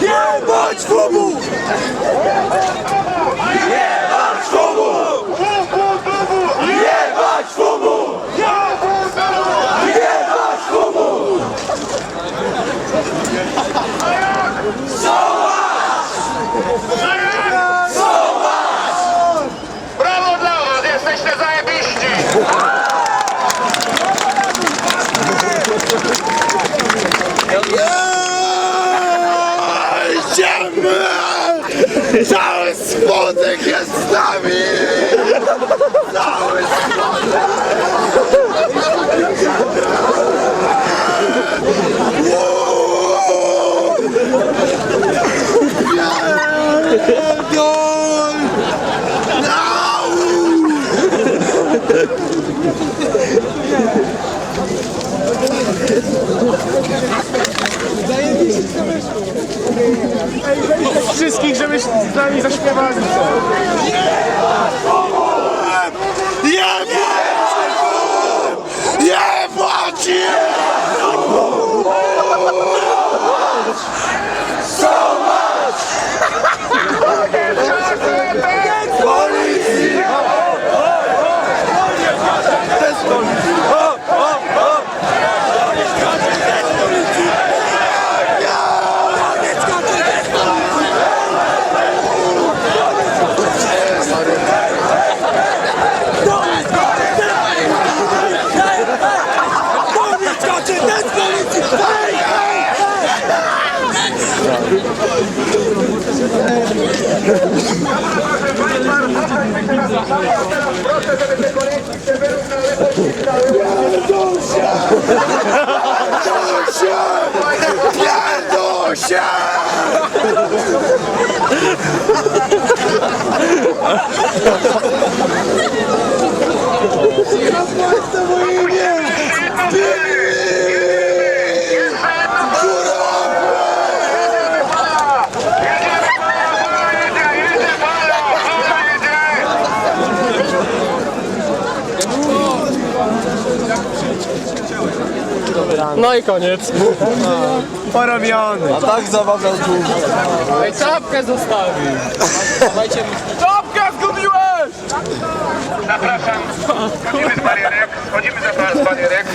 Єбать кому! Єбать! Cały smutek jest z nami! Cały! Pierdol! Nami zaśpiewali. Nie płaci! Nie płaci! Pierdol się! Pierdol się! Zapłacę moje imię! No i koniec. Porobiony. A tak zawadał tu. Ej, czapkę zostawił. Czapkę zgubiłeś! Zapraszam, schodzimy z barierek, schodzimy za z barierek.